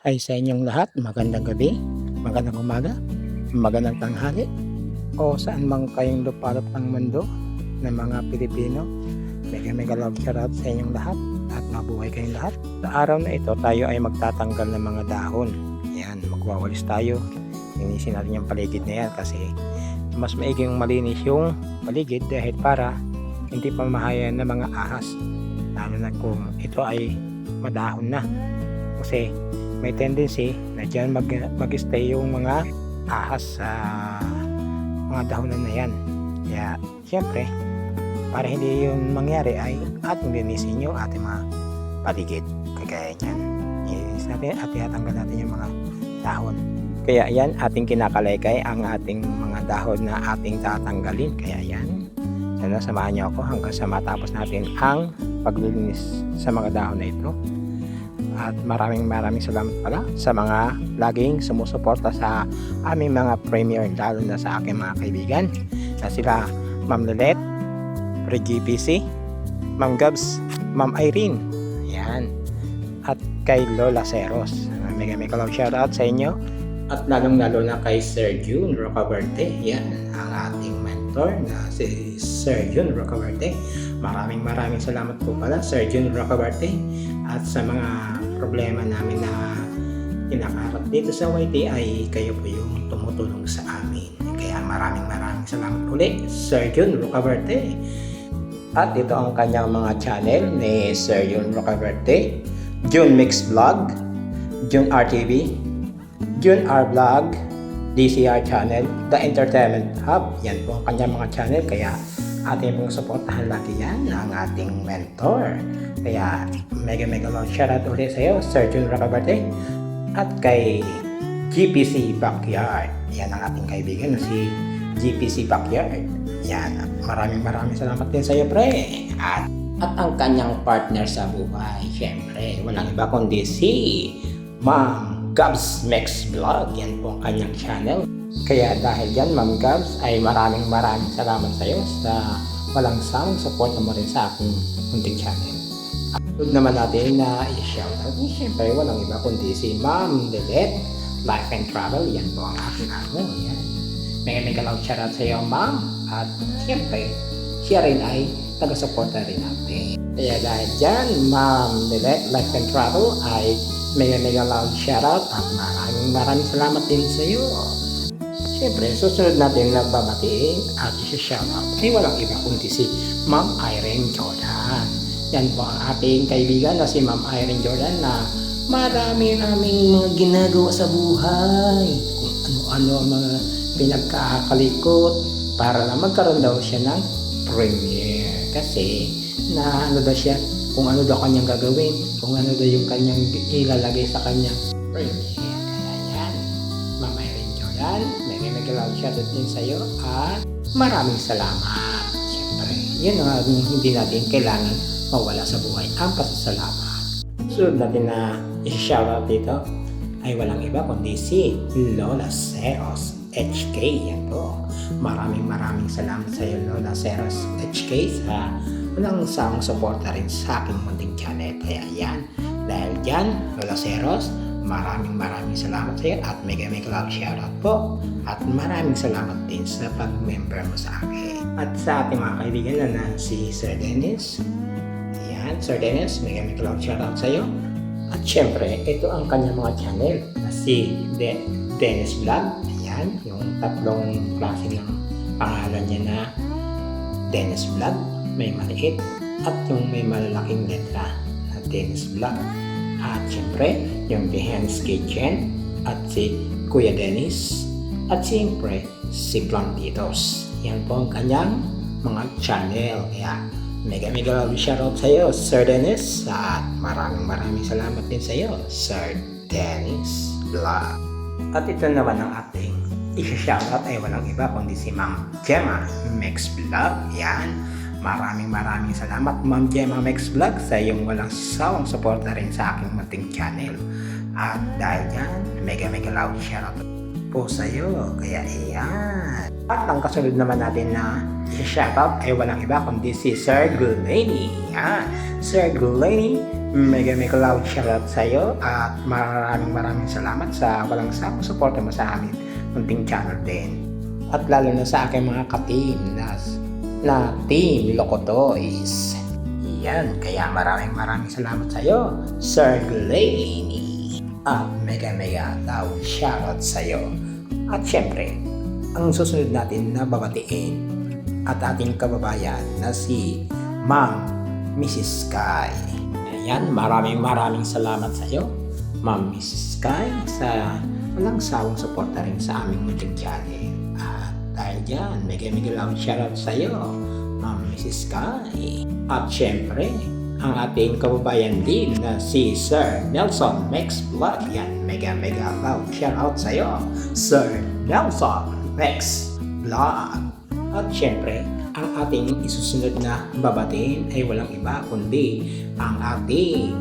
Hi sa inyong lahat, magandang gabi, magandang umaga, magandang tanghali, o saan mang kayong lupalop ng mundo ng mga Pilipino. Mega mega love shoutout sa inyong lahat at mabuhay kayong lahat. Sa araw na ito, tayo ay magtatanggal ng mga dahon. Yan, magwawalis tayo. Linisin natin yung paligid na yan kasi mas maiging malinis yung paligid dahil para hindi pa mahayan ng mga ahas. Lalo na kung ito ay madahon na. Kasi may tendency na dyan mag, mag-stay yung mga ahas sa mga dahonan na yan. Kaya, siyempre, para hindi yun mangyari ay ating linisin yung ating mga paligid. Kagaya niyan. Ilinis natin at itatanggal natin yung mga dahon. Kaya yan, ating kinakalaykay ang ating mga dahon na ating tatanggalin. Kaya yan, sana samahan niyo ako hanggang sa matapos natin ang paglilinis sa mga dahon na ito. At maraming maraming salamat pala sa mga laging sumusuporta sa aming mga premier lalo na sa aking mga kaibigan na sila Ma'am Lilet, Pre GPC, Ma'am Gabs, Ma'am Irene, yan. At kay Lola Ceros. Mega mega love shoutout sa inyo. At lalong lalo na kay Sir June Rocaverte. Yan, ang ating mentor na si Sir June Rocaverte. Maraming maraming salamat po pala Sir June Rocaverte at sa mga problema namin na kinakaharap dito sa YT ay kayo po yung tumutulong sa amin. Kaya maraming maraming salamat ulit Sir June Rocaverte. At ito ang kanyang mga channel ni Sir June Rocaverte, June Mix Vlog, June RTV, June R Vlog, DCR Channel, The Entertainment Hub. Yan po ang kanyang mga channel. Kaya ating pong supportahan lagi yan ang ating mentor. Kaya mega mega love shoutout ulit sa iyo, Sir June Rocabarte. At kay GPC Backyard. Yan ang ating kaibigan si GPC Backyard. Yan. Maraming maraming salamat din sa iyo, pre. At, at ang kanyang partner sa buhay, syempre, walang iba kundi si Ma'am Gabs Mex Vlog. Yan po ang kanyang channel. Kaya dahil dyan, Ma'am Gabs, ay maraming maraming salamat sa iyo sa walang sawang support mo rin sa aking munting channel. Sunod naman natin na i-shoutout. Eh, Siyempre, walang iba kundi si Ma'am Lilet, Life and Travel. Yan po ang aking amo. Yan. Mega mega love shoutout sa iyo, Ma'am. At siyempre, siya rin ay taga-suporta rin natin. Kaya dahil dyan, Ma'am Lilet, Life and Travel ay mega mega loud shoutout at maraming maraming salamat din sa iyo. Siyempre, susunod natin na babatiin at isa-shoutout ay walang iba kundi si Ma'am Irene Jordan. Yan po ang ating kaibigan na si Ma'am Irene Jordan na marami naming mga ginagawa sa buhay. Kung ano-ano ang mga pinagkakalikot para na magkaroon daw siya ng premiere. Kasi na ano daw siya, kung ano daw kanyang gagawin, kung ano daw yung kanyang ilalagay sa kanyang premiere. Yan, love shoutout din sa iyo at maraming salamat. Siyempre, yun ang hindi natin kailangan mawala sa buhay, ang pasasalamat. Sunod natin na i-shoutout dito ay walang iba kundi si Lola Ceros HK. Yan po. Maraming maraming salamat sa iyo Lola Ceros HK sa walang sawang suporta rin sa aking munting channel. Kaya yan. Dahil dyan, Lola Ceros, maraming maraming salamat sa iyo at mega mega love shoutout po. At maraming salamat din sa pag-member mo sa akin. At sa ating mga kaibigan na, na si Sir Dennis. Yan, Sir Dennis, mega mega love shoutout sa iyo. At syempre, ito ang kanyang mga channel na si De- Dennis Vlog. Ayan, yung tatlong klase ng pangalan niya na Dennis Vlog. May maliit at yung may malalaking letra na Dennis Vlog. At syempre, yung Behan's Kitchen at si Kuya Dennis. At syempre, si Plantitos. Yan po ang kanyang mga channel. Kaya, mega mega love shoutout sa iyo, Sir Dennis. At maraming maraming salamat din sa iyo, Sir Dennis Vlog. At ito naman ang ating isa-shoutout ay walang iba kundi si Ma'am Gemma Mex Vlog. Yan. Maraming maraming salamat Ma'am Gemma Mex Vlog sa iyong walang sawang suporta rin sa aking munting channel. At dahil dyan, mega mega loud shoutout po sa iyo. Kaya iyan. At ang kasunod naman natin na i-shoutout ay walang iba kundi si Sir Guleni. Yan. Sir Guleni Mega mega loud shoutout sa iyo at maraming maraming salamat sa walang sawang suporta mo sa amin munting channel din. At lalo na sa aking mga ka-team na, na Team Locotoys. Yan, kaya maraming maraming salamat sa iyo, Sir Glaney. At mega mega loud shoutout sa iyo. At syempre, ang susunod natin na babatiin at ating kababayan na si Ma'am Mrs. Sky. Ayan, maraming maraming salamat sa iyo, Ma'am Mrs. Sky, sa walang sawang suporta rin sa aming munting channel. Dahil dyan, mega mega loud shoutout sa iyo, Ma'am Mrs. Sky. At syempre, ang ating kababayan din na si Sir Nelson Max Vlog. Yan, mega mega loud shoutout sa iyo, Sir Nelson Max Vlog. At syempre, ang ating isusunod na babatiin ay walang iba kundi ang ating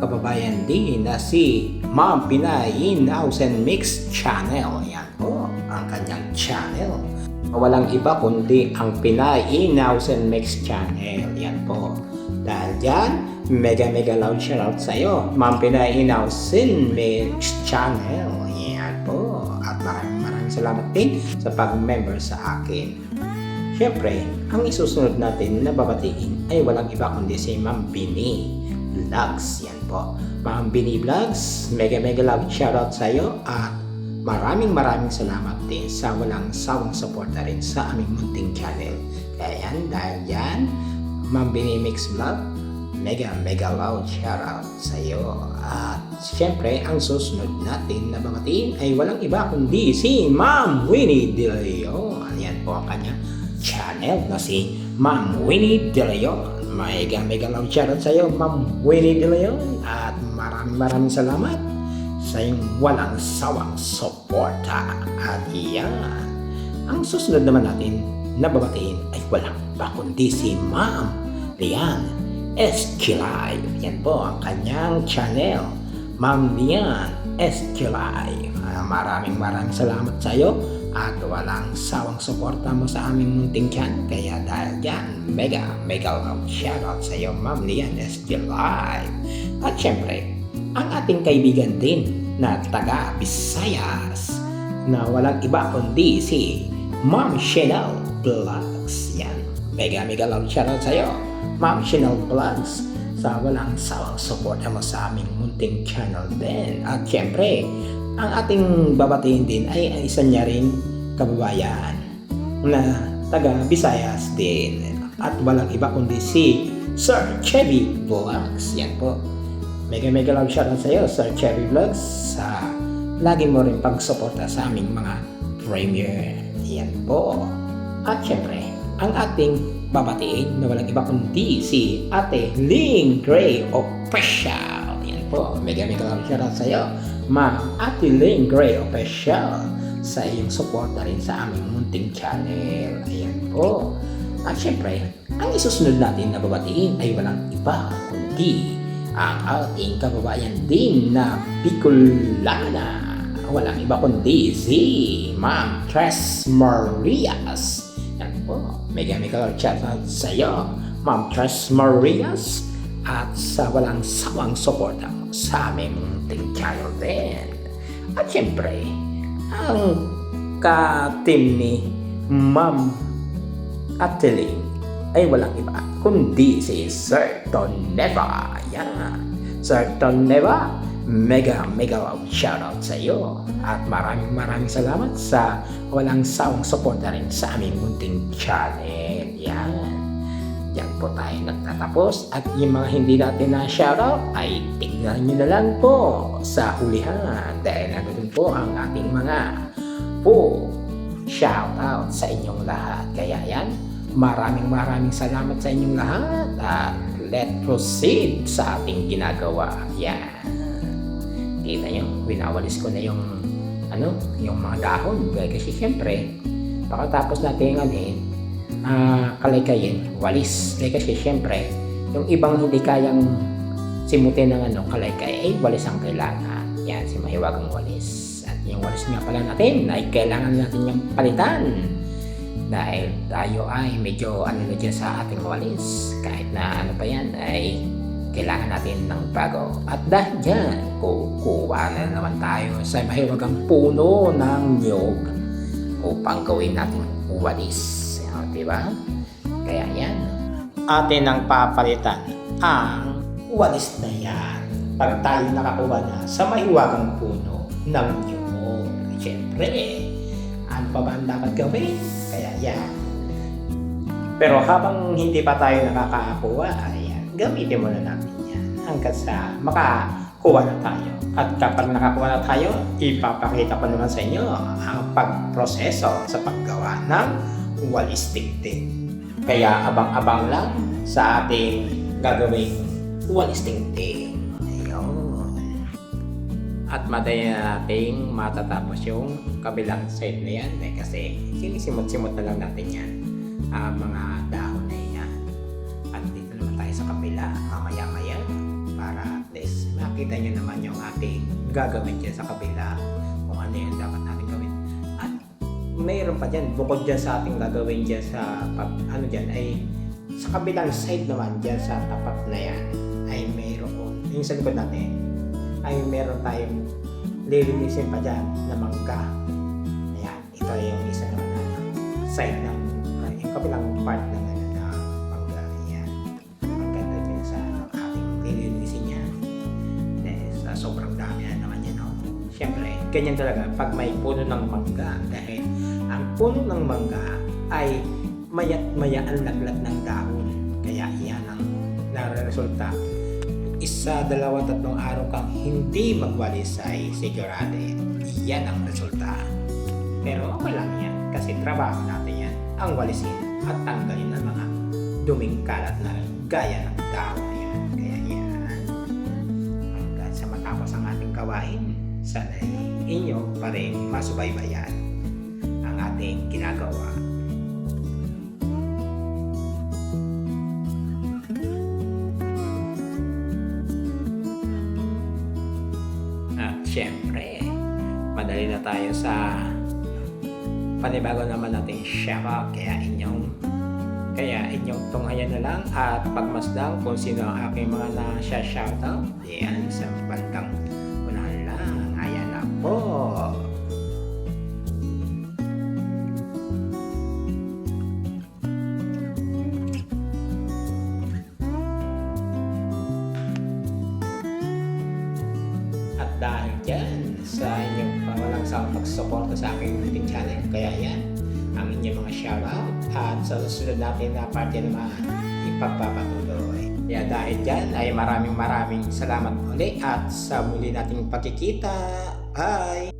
kababayan din na si Ma'am Pinay in House and Mix Channel. Yan po, ang kanyang channel. Walang iba kundi ang Pinay in House and Mix Channel. Yan po. Dahil dyan, mega mega loud shoutout sa iyo, Ma'am Pinay in House and Mix Channel. Yan po. At maraming maraming salamat din sa pag-member sa akin. Siyempre, ang isusunod natin na babatiin ay walang iba kundi si Ma'am Bini Vlogs. Yan po. Ma'am Bini Vlogs, mega mega love shoutout sa iyo at maraming maraming salamat din sa walang sawang suporta rin sa aming munting channel. Kaya yan, dahil yan, Ma'am Bini Mix Vlog, mega mega loud shoutout sa iyo. At syempre, ang susunod natin na babatiin ay walang iba kundi si Ma'am Winnie De Leon. Yan po ang kanya channel na si Ma'am Winnie De Leon. Mega mega loud shoutout sa iyo, Ma'am Winnie De Leon. At maraming maraming salamat sa iyong walang sawang suporta. At yan, ang susunod naman natin na babatiin ay walang iba kundi si Ma'am Lian Esquilay. Yan po ang kanyang channel. Ma'am Lian Esquilay. Ah, maraming maraming salamat sa iyo at walang sawang suporta mo sa aming munting channel. Kaya dahil dyan, mega, mega love shoutout sa iyo, Ma'am Lian Esquilay. At syempre, ang ating kaibigan din na taga Visayas na walang iba kundi si Ma'am Chanel Vlogs. Yan. Mega mega love shoutout sa iyo, Ma'am Chanel Vlogs sa walang sawang support mo sa aming munting channel din. At syempre, ang ating babatiin din ay ang isa niya rin kababayan na taga Visayas din. At walang iba kundi si Sir Chevy Vlogs. Yan po. Mega mega love shoutout sa iyo, Sir Cherry Vlogs, sa lagi mo rin pagsuporta sa aming mga premiere. Yan po. At syempre, ang ating babatiin na walang iba kundi si Ate Ling Gray Official. Yan po. Mega mega love shoutout sa iyo, Ma'am Ate Ling Gray Official sa iyong suporta rin sa aming munting channel. Ayan po. At syempre, ang isusunod natin na babatiin ay walang iba kundi ang ating kababayan din na Bicolana. Walang iba kundi si Ma'am Tres Marias. Yan po. Mega mega chat sa iyo, Ma'am Tres Marias. At sa walang sawang suporta sa aming munting channel din. At syempre, ang ka-team ni Ma'am Ateling ay walang iba kundi si Sir Toneva. Yan. Sir Toneva, mega mega wow shoutout sa iyo. At maraming maraming salamat sa walang sawang suporta rin sa aming munting channel. Yan. Yan po tayo nagtatapos at yung mga hindi natin na shoutout ay tingnan nyo na lang po sa hulihan dahil nandun po ang ating mga full shoutout sa inyong lahat. Kaya yan, maraming maraming salamat sa inyong lahat at let proceed sa ating ginagawa. Yan. Kita nyo, winawalis ko na yung ano, yung mga dahon. Kasi siyempre, pagkatapos natin anin, ah kalaykayin, walis. Eh, kasi siyempre, yung ibang hindi kayang simutin ng ano, kalaykay, ay walis ang kailangan. Yan, si mahiwagang walis. At yung walis nga pala natin, ay kailangan natin yung palitan. Dahil tayo ay medyo ano na dyan sa ating walis. Kahit na ano pa yan, ay kailangan natin ng bago. At dahil dyan, kukuha na naman tayo sa mahiwagang puno ng nyog upang gawin natin walis. O, di ba? Kaya yan, atin ang papalitan ang walis na yan. Pag tayo nakakuha na sa mahiwagang puno ng nyog. Siyempre, ano pa ba ang dapat gawin? Kaya yan. Pero habang hindi pa tayo nakakakuha, ayan, gamitin muna natin yan hanggat sa makakuha na tayo. At kapag nakakuha na tayo, ipapakita ko naman sa inyo ang pagproseso sa paggawa ng walis tiktik. Kaya abang-abang lang sa ating gagawing walis tiktik. Ayun. At madali na nating matatapos yung kabilang side na yan eh, kasi sinisimot-simot na lang natin yan ang mga dahon na yan. At dito naman tayo sa kabila mamaya-maya para at least makita nyo naman yung ating gagawin dyan sa kabila kung ano yung dapat natin gawin. At mayroon pa dyan, bukod dyan sa ating gagawin dyan sa ano dyan ay sa kabilang side naman dyan sa tapat na yan ay mayroon yung sa likod natin ay meron tayong lilinisin pa dyan na mangga. Ayan, ito yung isa naman na side ng yung kabilang part ng ano na mangga. Ayan. Ang ganda din sa ating lilinisin niya. Eh, sa sobrang dami na naman yan. No? Siyempre, ganyan talaga pag may puno ng mangga. Dahil ang puno ng mangga ay mayat maya ang laglag ng dahon. Kaya yan ang nare-resulta isa, dalawa, tatlong araw kang hindi magwalis ay sigurado yan ang resulta. Pero okay lang yan kasi trabaho natin yan ang walisin at tanggalin ang mga duming kalat na gaya ng na yan. Kaya yan. Hanggang sa matapos ang ating gawain, sana inyo pa rin masubaybayan ang ating ginagawa. Syempre, madali na tayo sa panibago naman nating shoutout kaya inyong kaya inyong tunghayan na lang at pagmasdang kung sino ang aking mga na-shoutout. Ayan, sa bandang sawang pagsuporta sa aking YouTube channel, kaya yan, ang inyong mga shoutout at sa susunod natin na parte naman, ipagpapatuloy. Kaya dahil dyan ay maraming maraming salamat ulit at sa muli nating pagkikita. Bye!